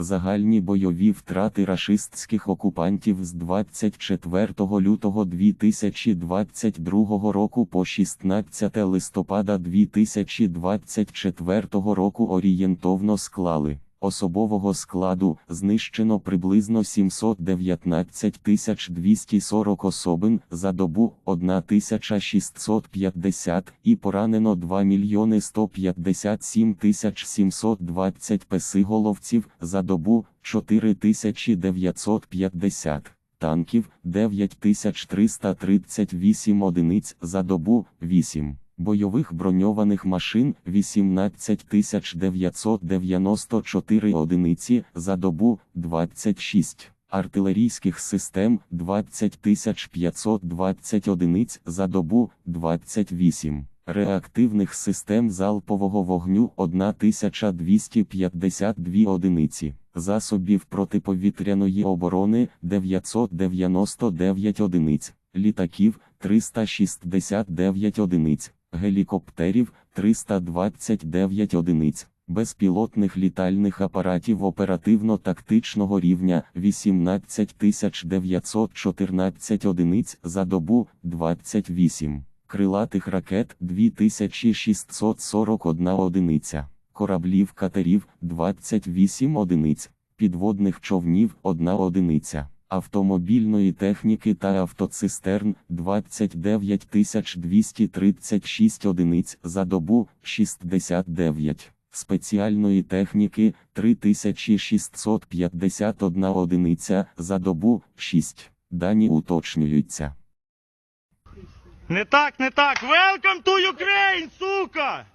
Загальні бойові втрати рашистських окупантів з 24 лютого 2022 року по 16 листопада 2024 року орієнтовно склали. Особового складу знищено приблизно 719 240 особин за добу 1650 і поранено 2 мільйони 157 720 песиголовців за добу 4950 танків 9338 одиниць за добу 8. Бойових броньованих машин 18994 одиниці за добу 26, артилерійських систем 20520 одиниць за добу 28, реактивних систем залпового вогню 1252 одиниці, засобів протиповітряної оборони 999 одиниць, літаків 369 одиниць гелікоптерів 329 одиниць, безпілотних літальних апаратів оперативно-тактичного рівня 18914 одиниць за добу 28, крилатих ракет 2641 одиниця, кораблів катерів 28 одиниць, підводних човнів 1 одиниця автомобільної техніки та автоцистерн 29 236 одиниць за добу 69, спеціальної техніки 3651 одиниця за добу 6. Дані уточнюються. Не так, не так. Welcome to Ukraine, сука!